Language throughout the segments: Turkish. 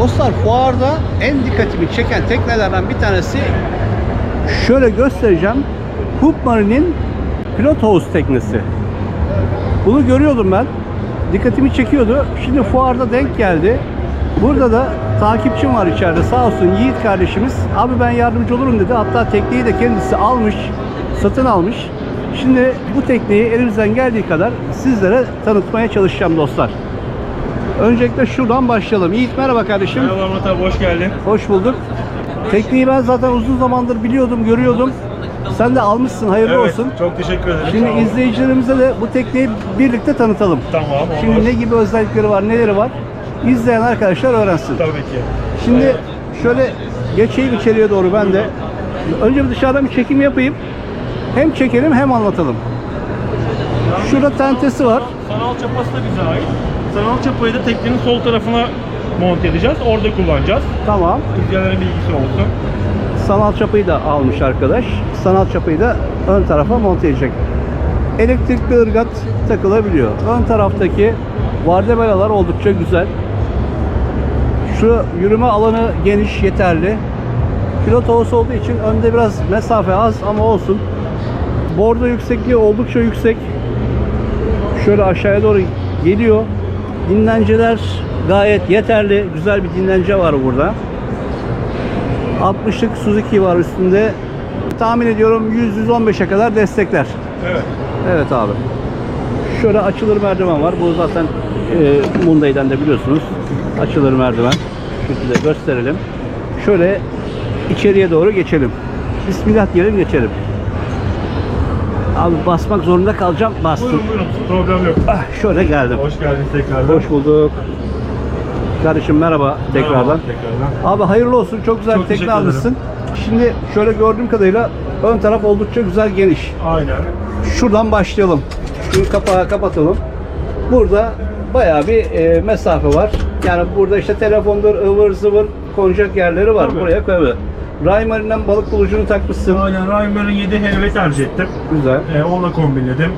Dostlar fuarda en dikkatimi çeken teknelerden bir tanesi şöyle göstereceğim. Hoop Marine'in pilot havuz teknesi. Bunu görüyordum ben. Dikkatimi çekiyordu. Şimdi fuarda denk geldi. Burada da takipçim var içeride sağ olsun Yiğit kardeşimiz. Abi ben yardımcı olurum dedi. Hatta tekneyi de kendisi almış, satın almış. Şimdi bu tekneyi elimizden geldiği kadar sizlere tanıtmaya çalışacağım dostlar. Öncelikle şuradan başlayalım. Yiğit merhaba kardeşim. Merhaba Murat abi hoş geldin. Hoş bulduk. Tekneyi ben zaten uzun zamandır biliyordum, görüyordum. Sen de almışsın, hayırlı olsun. Çok teşekkür ederim. Şimdi izleyicilerimize de bu tekneyi birlikte tanıtalım. Tamam olur. Şimdi ne gibi özellikleri var, neleri var? İzleyen arkadaşlar öğrensin. Tabii ki. Şimdi şöyle geçeyim içeriye doğru ben de. Önce bir dışarıdan bir çekim yapayım. Hem çekelim hem anlatalım. Şurada tentesi var. Sanal çapası da bize ait. Sanal çapayı da teknenin sol tarafına monte edeceğiz. Orada kullanacağız. Tamam. İzleyenlerin bilgisi olsun. Sanal çapayı da almış arkadaş. Sanal çapayı da ön tarafa monte edecek. Elektrikli ırgat takılabiliyor. Ön taraftaki vardebelalar oldukça güzel. Şu yürüme alanı geniş, yeterli. Pilot havası olduğu için önde biraz mesafe az ama olsun. Bordo yüksekliği oldukça yüksek. Şöyle aşağıya doğru geliyor. Dinlenceler gayet yeterli. Güzel bir dinlence var burada. 60'lık Suzuki var üstünde. Tahmin ediyorum 100-115'e kadar destekler. Evet. Evet abi. Şöyle açılır merdiven var. Bu zaten e, Munday'dan da biliyorsunuz. Açılır merdiven. Şu şekilde gösterelim. Şöyle içeriye doğru geçelim. Bismillah diyelim geçelim. Abi basmak zorunda kalacağım. Bastım. Buyurun buyurun. Problem yok. Ah, şöyle geldim. Hoş geldiniz tekrardan. Hoş bulduk. Kardeşim merhaba tekrardan. Merhaba, tekrardan. Abi hayırlı olsun. Çok güzel Çok bir tekne teşekkür almışsın. Şimdi şöyle gördüğüm kadarıyla ön taraf oldukça güzel geniş. Aynen. Şuradan başlayalım. Şu kapağı kapatalım. Burada bayağı bir e, mesafe var. Yani burada işte telefondur, ıvır zıvır konacak yerleri var. Tabii. Buraya koyabilir. Raymar'ın balık bulucunu takmışsın. Aynen Reimer'ın 7 HV tercih ettim. Güzel. Ee, onunla kombinledim.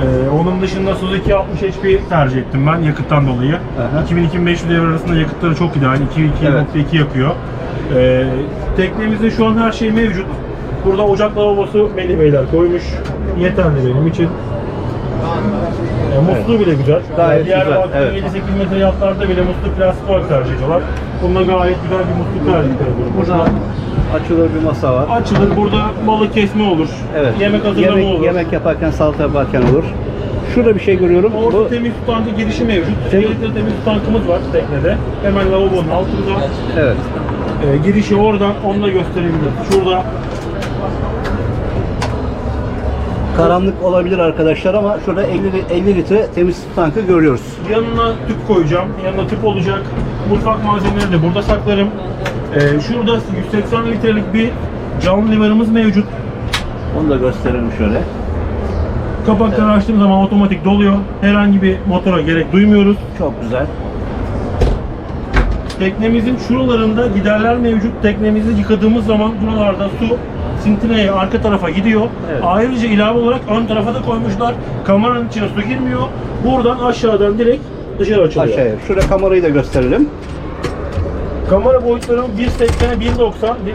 Ee, onun dışında Suzuki 60 HP tercih ettim ben yakıttan dolayı. Aha. 2000-2500 devir arasında yakıtları çok ideal. 2-2.2 Evet. yakıyor. Ee, teknemizde şu an her şey mevcut. Burada ocak lavabosu Melih Beyler koymuş. Yeterli benim için. Ee, musluğu bile güzel. Gayet Diğer güzel, evet. 7-8 metre yatlarda bile musluk plastik olarak tercih ediyorlar. Bunda gayet güzel bir musluk tercih ediyorlar. Burada açılır bir masa var. Açılır burada balık kesme olur. Evet. Yemek hazırlama yemek, olur. yemek yaparken, salata yaparken olur. Şurada bir şey görüyorum. Orta Bu temiz su tankı girişi mevcut. Tem- 50 litre temiz su tankımız var teknede. Hemen lavabonun altında. evet. Ee, girişi oradan, onu da gösterebilirim. Şurada Karanlık olabilir arkadaşlar ama şurada 50, li- 50 litre temiz su tankı görüyoruz. yanına tüp koyacağım. Yanına tüp olacak. Mutfak malzemeleri de burada saklarım. Ee, şurada 180 litrelik bir canlı limanımız mevcut. Onu da gösterelim şöyle. Kapakları açtığım zaman otomatik doluyor. Herhangi bir motora gerek duymuyoruz. Çok güzel. Teknemizin şuralarında giderler mevcut. Teknemizi yıkadığımız zaman buralarda su sintineye arka tarafa gidiyor. Evet. Ayrıca ilave olarak ön tarafa da koymuşlar. Kameranın içine su girmiyor. Buradan aşağıdan direkt dışarı açılıyor. Aşağıya. Şurada kamerayı da gösterelim. Kamera boyutları 1.80'e 1.90.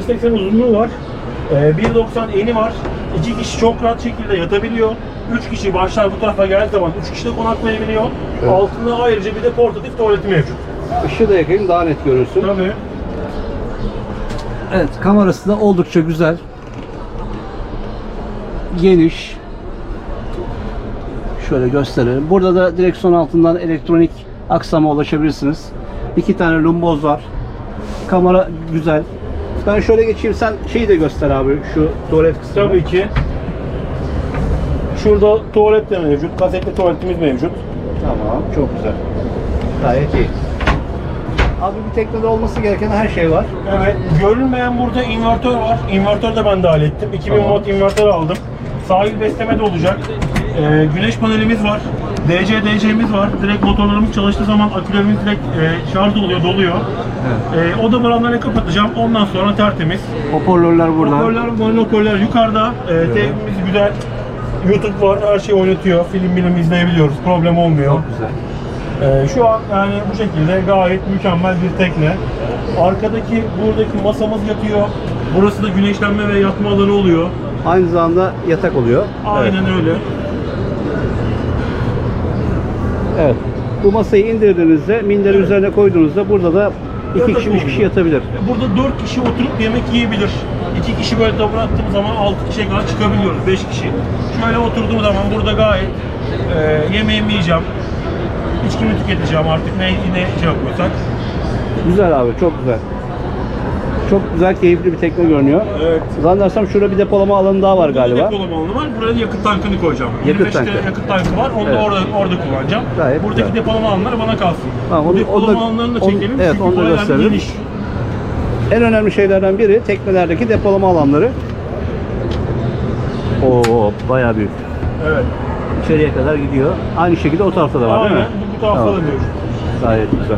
1.80 uzunluğu var. Ee, 1.90 eni var. İki kişi çok rahat şekilde yatabiliyor. Üç kişi başlar bu tarafa geldiği zaman üç kişi de konaklayabiliyor. Evet. Altında ayrıca bir de portatif tuvaleti mevcut. Işığı da yakayım daha net görürsün. Tabii. Evet kamerası da oldukça güzel. Geniş. Şöyle gösterelim. Burada da direksiyon altından elektronik aksama ulaşabilirsiniz. İki tane lumboz var. Kamera güzel. Ben şöyle geçeyim sen şeyi de göster abi şu tuvalet kısmını. Tabii ki. Şurada tuvalet de mevcut. Kasetli tuvaletimiz mevcut. Tamam çok güzel. Gayet iyi. Abi bir teknede olması gereken her şey var. Evet. Görünmeyen burada invertör var. İnvertör de ben dahil ettim. 2000 Tamam. watt invertör aldım. Sahil besleme de olacak. Ee, güneş panelimiz var. DC DC'miz var. Direkt motorlarımız çalıştığı zaman akülerimiz direkt e, şarj oluyor, doluyor. Evet. E, oda bramlarını kapatacağım. Ondan sonra tertemiz. Hoparlörler burada. Hoparlör, monitörler yukarıda. E, TV'miz güzel. YouTube var, her şey oynatıyor. Film bilim izleyebiliyoruz. Problem olmuyor. Çok güzel. Ee, şu an yani bu şekilde gayet mükemmel bir tekne. Arkadaki buradaki masamız yatıyor. Burası da güneşlenme ve yatma alanı oluyor. Aynı zamanda yatak oluyor. Aynen öyle. Evet. Bu masayı indirdiğinizde, minderi üzerine koyduğunuzda burada da iki Yatak kişi, üç kişi yatabilir. Burada 4 kişi oturup yemek yiyebilir. 2 kişi böyle taban attığım zaman 6 kişiye kadar çıkabiliyoruz. 5 kişi. Şöyle oturduğum zaman burada gayet e, yemeğimi yiyeceğim. İçkimi tüketeceğim artık ne, ne şey yapıyorsak. Güzel abi, çok güzel. Çok güzel, keyifli bir tekne görünüyor. Evet. Zannedersem şurada bir depolama alanı daha var galiba. depolama alanı var. Buraya yakıt tankını koyacağım. Yakıt 25 tankı. yakıt tankı var. Onu da Evet. orada orada kullanacağım. Gayet Buradaki güzel. depolama alanları bana kalsın. Tamam, Bu onu- depolama onu da- alanlarını da onu- çekelim. evet, çünkü onu da bir gösterelim. geniş. En önemli şeylerden biri teknelerdeki depolama alanları. Oo, bayağı büyük. Evet. İçeriye kadar gidiyor. Aynı şekilde o tarafta da var değil Aynen. mi? Bu, bu tarafta da mevcut. Gayet güzel.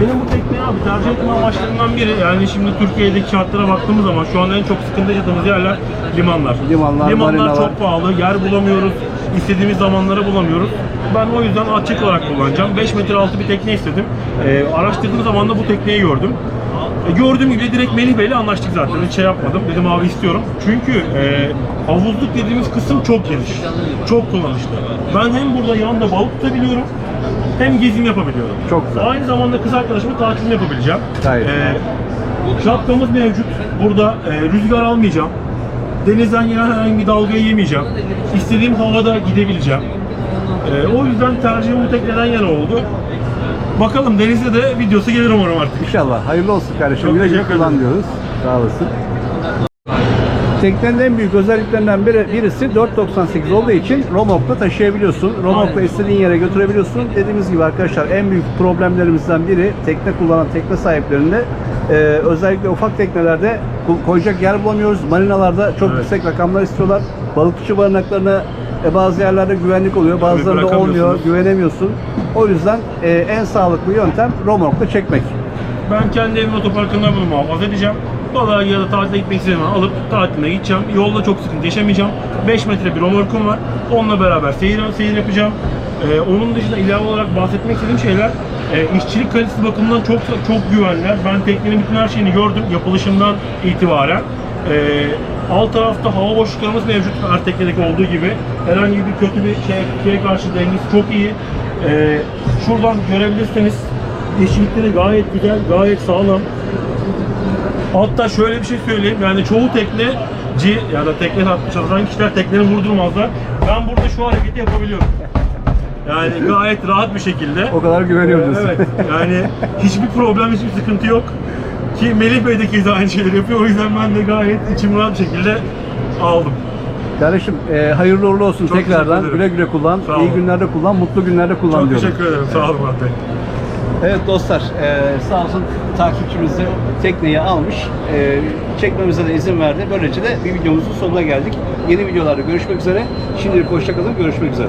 Benim bu tekneyi abi tercih etme amaçlarından biri yani şimdi Türkiye'deki şartlara baktığımız zaman şu anda en çok sıkıntı yaşadığımız yerler limanlar. Limanlar, limanlar çok pahalı, yer bulamıyoruz, istediğimiz zamanları bulamıyoruz. Ben o yüzden açık olarak kullanacağım. 5 metre altı bir tekne istedim. Ee, araştırdığım zaman da bu tekneyi gördüm. E, gördüğüm gibi direkt Melih Bey'le anlaştık zaten. Hiç şey yapmadım. Dedim abi istiyorum. Çünkü e, havuzluk dediğimiz kısım çok geniş. Çok kullanışlı. Ben hem burada yanında balık tutabiliyorum hem gezim yapabiliyorum. Çok güzel. Aynı zamanda kız arkadaşımla tatilini yapabileceğim. Gayet Ee, şapkamız mevcut. Burada e, rüzgar almayacağım. Denizden gelen herhangi bir dalgayı yemeyeceğim. İstediğim havada gidebileceğim. Ee, o yüzden tercihim bu tekneden yana oldu. Bakalım denizde de videosu gelir umarım artık. İnşallah. Hayırlı olsun kardeşim. Çok Güle güle teşekkür kullan diyoruz. Sağ olasın. Teknenin en büyük özelliklerinden biri, birisi 4.98 olduğu için romokla taşıyabiliyorsun. Romokla istediğin yere götürebiliyorsun. Dediğimiz gibi arkadaşlar en büyük problemlerimizden biri tekne kullanan tekne sahiplerinde e, özellikle ufak teknelerde ko- koyacak yer bulamıyoruz. Marinalarda çok Evet. yüksek rakamlar istiyorlar. Balıkçı barınaklarına e, bazı yerlerde güvenlik oluyor, bazılarında olmuyor, güvenemiyorsun. O yüzden e, en sağlıklı yöntem romokla çekmek. Ben kendi evimin otoparkında bunu muhafaza edeceğim. Balığa ya da tatile gitmek istediğim zaman alıp tatiline gideceğim. Yolda çok sıkıntı yaşamayacağım. 5 metre bir romorkum var. Onunla beraber seyir, seyir yapacağım. Ee, onun dışında ilave olarak bahsetmek istediğim şeyler e, işçilik kalitesi bakımından çok çok güvenler. Ben teknenin bütün her şeyini gördüm yapılışından itibaren. Ee, alt tarafta hava boşluklarımız mevcut her teknedeki olduğu gibi. Herhangi bir kötü bir şey, şeye karşı dengesi çok iyi. Ee, şuradan görebilirseniz yeşillikleri gayet güzel, gayet sağlam. Hatta şöyle bir şey söyleyeyim yani çoğu tekneci ya da tekne çalışan kişiler teknenin vurdurmazlar. Ben burada şu hareketi yapabiliyorum. Yani gayet rahat bir şekilde. O kadar güveniyor diyorsun. Evet yani hiçbir problem, hiçbir sıkıntı yok. Ki Melih Bey de keza aynı şeyleri yapıyor. O yüzden ben de gayet içim rahat bir şekilde aldım. Kardeşim e, hayırlı uğurlu olsun Çok tekrardan. Güle güle kullan. Sağ iyi olun. günlerde kullan, mutlu günlerde kullan Çok diyorum. teşekkür ederim. Sağ olun Murat Bey. Evet dostlar, e, sağ olsun takipçimiz de tekneyi almış. E, çekmemize de izin verdi. Böylece de bir videomuzun sonuna geldik. Yeni videolarda görüşmek üzere. Şimdilik hoşçakalın, görüşmek üzere.